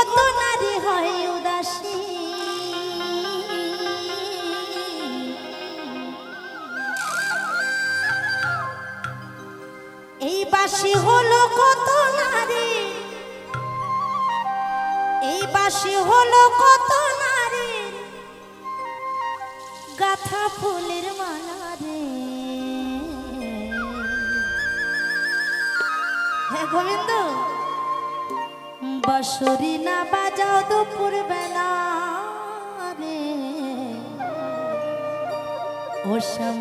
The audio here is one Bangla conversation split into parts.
কত নারী হয় উদাসী। এই বাসি হলো কত নারী? এই বাসি হলো কত নারী? গাথা ফুলের মালা রে। হ্যাঁ গোবিন্দ। বাঁশরি না বাজাও দুপুর বেলা রে ওসম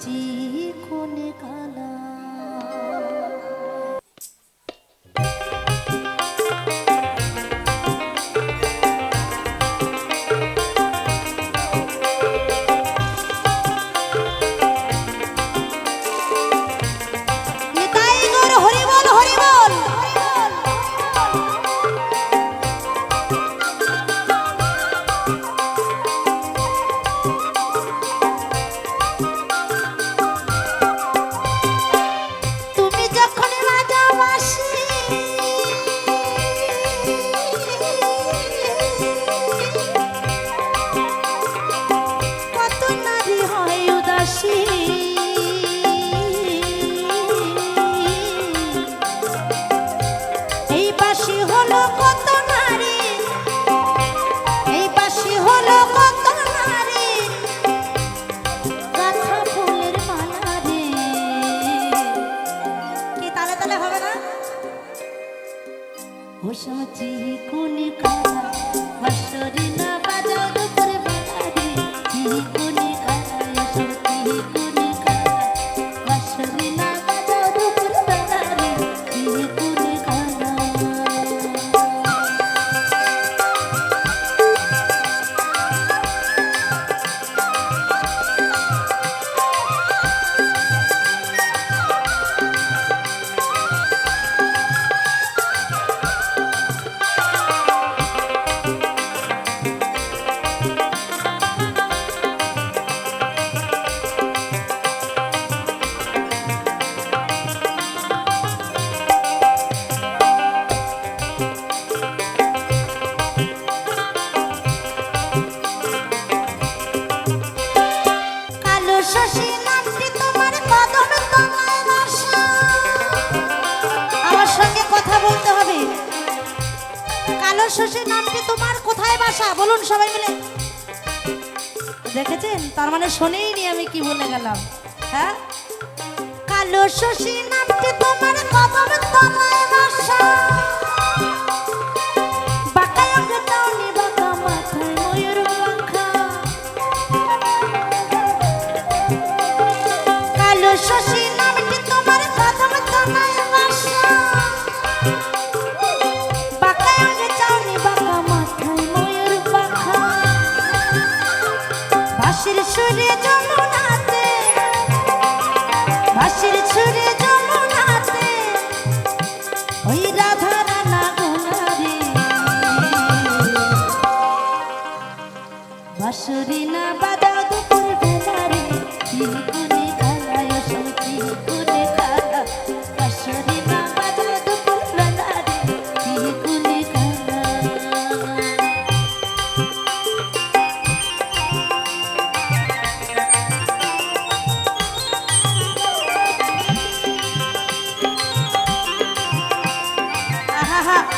চিকনে কালা ভালোবাসা বলুন সবাই মিলে। দেখেছেন? তার মানে শোনেই নি আমি কি বলে গেলাম। হ্যাঁ? কালো শশী নামটি তোমার কথা তোমায় ভাষা সুরে জমা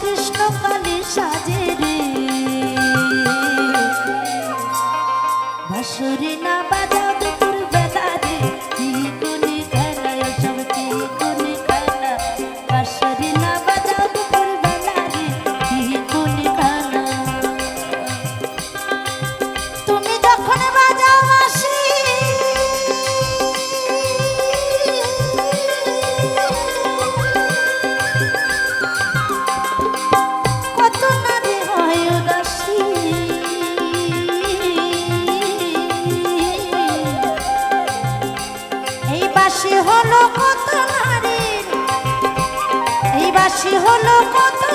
কৃষ্ণ কালী সাজে হলো কত